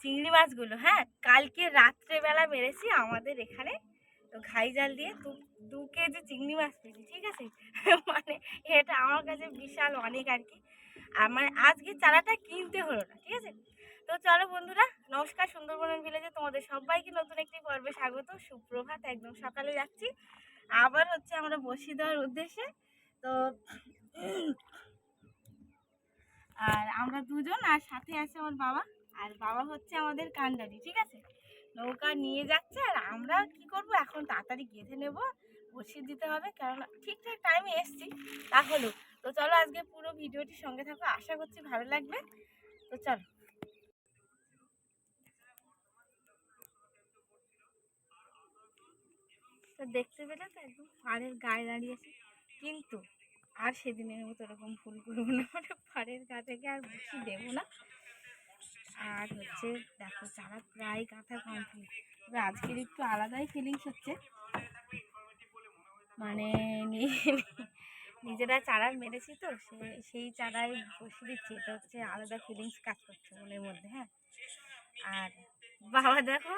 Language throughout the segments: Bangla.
চিংড়ি মাছগুলো হ্যাঁ? কালকে রাত্রেবেলা মেরেছি আমাদের এখানে। তো ঘাই জাল দিয়ে দু দু কেজি চিংড়ি মাছ পেয়েছি, ঠিক আছে? মানে এটা আমার কাছে বিশাল অনেক আর কি। আর মানে আজকে চারাটা কিনতে হলো না, ঠিক আছে? তো চলো বন্ধুরা, নমস্কার সুন্দরবনের ভিলেজে তোমাদের সবাইকে নতুন একটি পর্বে স্বাগত। সুপ্রভাত, একদম সকালে যাচ্ছি। আবার হচ্ছে আমরা বসিয়ে দেওয়ার উদ্দেশ্যে। তো আর আমরা দুজন আর সাথে আছে আমার বাবা। আর বাবা হচ্ছে আমাদের কান্ডারি, ঠিক আছে? নৌকা নিয়ে যাচ্ছে আর আমরা কি করব? এখন তাড়াতাড়ি গেঁথে নেব, বসিয়ে দিতে হবে কারণ ঠিকঠাক টাইমে এসছি। তা হলো, তো চলো আজকে পুরো ভিডিওটির সঙ্গে থাকো, আশা করছি ভালো লাগবে। তো চলো। তো দেখতে পেলে তো একদম পাড়ের গায়ে দাঁড়িয়েছে কিন্তু আর সেদিনের মতো এরকম ভুল করব না মানে পাড়ের গা থেকে আর বসি দেবো না। আর হচ্ছে দেখো চারা প্রায় কাঁথা কমপ্লিট তবে আজকের একটু আলাদাই ফিলিংস হচ্ছে। মানে নিজেরা চারা মেরেছি তো, সে, সেই চারাই বসিয়ে দিচ্ছি। এটা হচ্ছে আলাদা ফিলিংস কাজ করছে মনের মধ্যে হ্যাঁ? আর বাবা দেখো,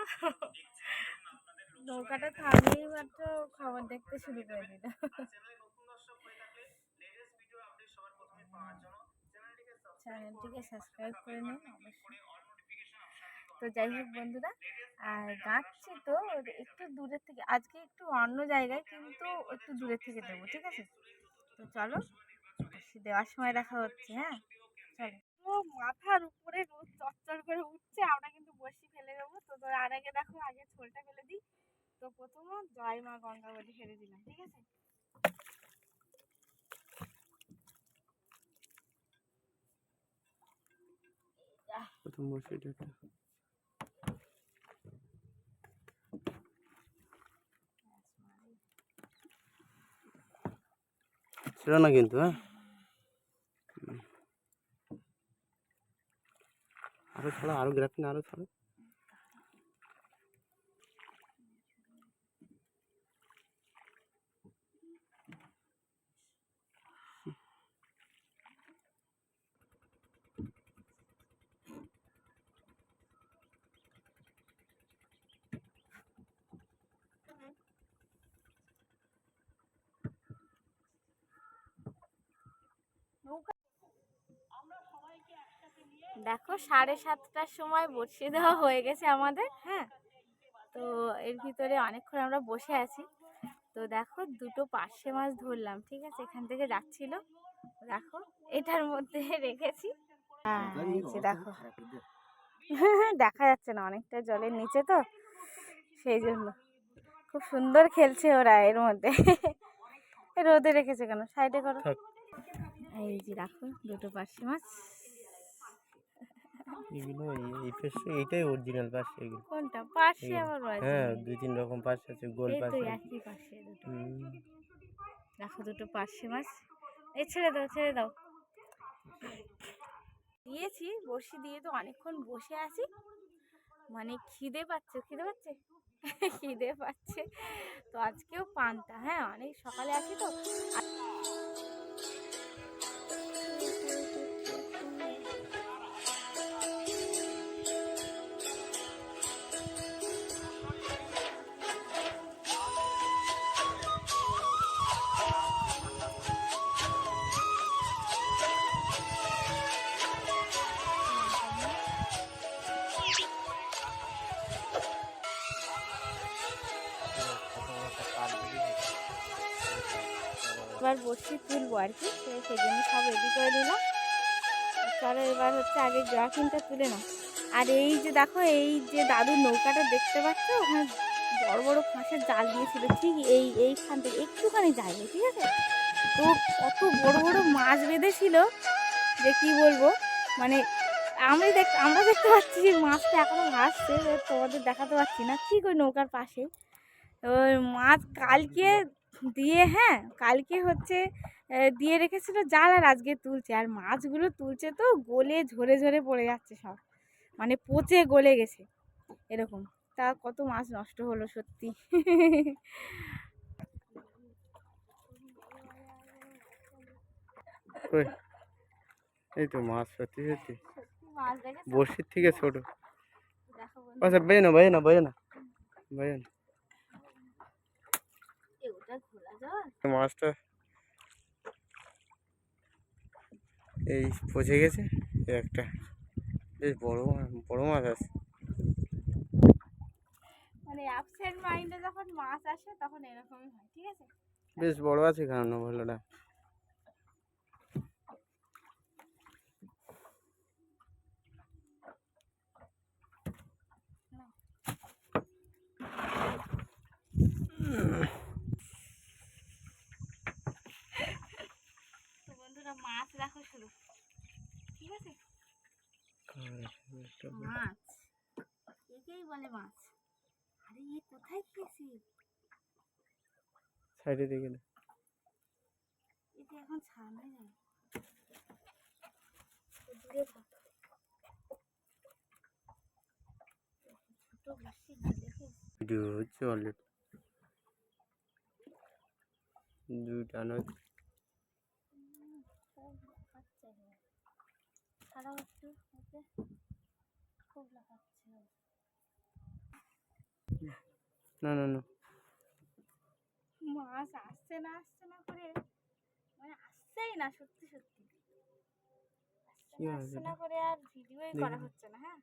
নৌকাটা থামিয়েই মাত্র খবর দেখতে শুরু করে দিল। চ্যানেলটিকে সাবস্ক্রাইব করে নিন, অবশ্যই। তো যাই হোক বন্ধুরা, আর গাঁচ্ছি তো একটু দূরের থেকে, আজকে একটু অন্য জায়গায়, কিন্তু একটু দূরের থেকে দেবো, ঠিক আছে? তো চলো দেওয়ার সময় দেখা হচ্ছে হ্যাঁ? চলো। মাথার উপরে রোদ চচ্চর করে উঠছে, আমরা কিন্তু বসি ফেলে দেবো। তো তোর আর আগে দেখো, আগে ছোলটা ফেলে দিই। তো প্রথমে জয় মা গঙ্গা বলে ফেলে দিলাম, ঠিক আছে? প্রথম বসিটাকে ছিল না কিন্তু হ্যাঁ। আরও ছাড়া আরও গ্রাফিন আরও ছাড়া দেখো সাড়ে সাতটার সময় বসিয়ে দেওয়া হয়ে গেছে আমাদের হ্যাঁ? তো এর ভিতরে অনেকক্ষণ আমরা বসে আছি। তো দেখো দুটো পার্শে মাছ ধরলাম ঠিক আছে? এখান থেকে যাচ্ছিল। দেখো এটার মধ্যে রেখেছি। হ্যাঁ দেখো। দেখা যাচ্ছে না অনেকটা জলের নিচে তো সেই জন্য। খুব সুন্দর খেলছে ওরা এর মধ্যে। রোদে রেখেছে কেন? সাইডে করো। এই যে দেখো দুটো পার্শে মাছ। এগুলো এই- এই পাশ এইটাই অরিজিনাল পাশ এগুলো। কোনটা? পাশে আবার রয়েছে হ্যাঁ দুই তিন রকম পাশ আছে গোল এই পাশ। তো একই পাশে দুটো। দেখো দুটো পার্শে মাছ। এই ছেড়ে দাও ছেড়ে দাও। দিয়েছি বসি দিয়ে তো অনেকক্ষণ বসে আছি। মানে খিদে পাচ্ছে খিদে পাচ্ছে? খিদে পাচ্ছে। তো আজকেও পান্তা হ্যাঁ অনেক সকালে আছি তো। এবার বসি তুলবো আর কি? সেই জন্য সব রেডি করে দিলাম চলো এবার হচ্ছে আগে গ্রাফিনটা তুলে নাও। আর এই যে দেখো, এই যে দাদুর নৌকাটা দেখতে পাচ্ছ? ওখানে বড় বড় ফাঁসের জাল দিয়েছিল। ঠিক এই, এইখান থেকে একটুখানি জায়গায় ঠিক আছে? তো কত বড় বড় মাছ বেঁধেছিল, যে কি বলব? মানে আমি দেখ, আমরা দেখতে পাচ্ছি মাছটা এখনও ভাসছে তোমাদের দেখাতে পারছি না। ঠিক ওই নৌকার পাশে? ওই মাছ কালকে দিয়ে হ্যাঁ কালকে হচ্ছে দিয়ে রেখেছিল জাল আর আজকে তুলছে। আর মাছগুলো তুলছে তো গলে ঝরে ঝরে পড়ে যাচ্ছে সব। মানে পচে গলে গেছে, এরকম। তা কত মাছ নষ্ট হলো সত্যি। এই তো মাছ সত্যি সত্যি। মাছ বড়শির থেকে ছোট। আচ্ছা বেয়ে না বেয়ে না বেয়ে না বেয়ে না মাছটা এই পচে গেছে? একটা। বেশ বড় বড় মাছ আছে। মানে অ্যাবসেন্ট মাইন্ডে যখন মাছ আসে তখন এরকমই হয় ঠিক আছে? বেশ বড় আছে কারণ ভালোটা ঠিক আছে মাছ। একেই বলে মাছ। আরে এ কোথায় সাইডে দেখে না। এটা এখন দূরে থাক। ছোট বসি ভিডিও হচ্ছে অলরেডি। দুইটা নয় খুব লাফাচ্ছে ছাড়াও একটু ওকে খুব লাগাচ্ছে। না না না। মাছ আসছে না আসছে না করে মানে আসছেই না সত্যি সত্যি। আসছে না করে আর ভিডিওই করা হচ্ছে না হ্যাঁ।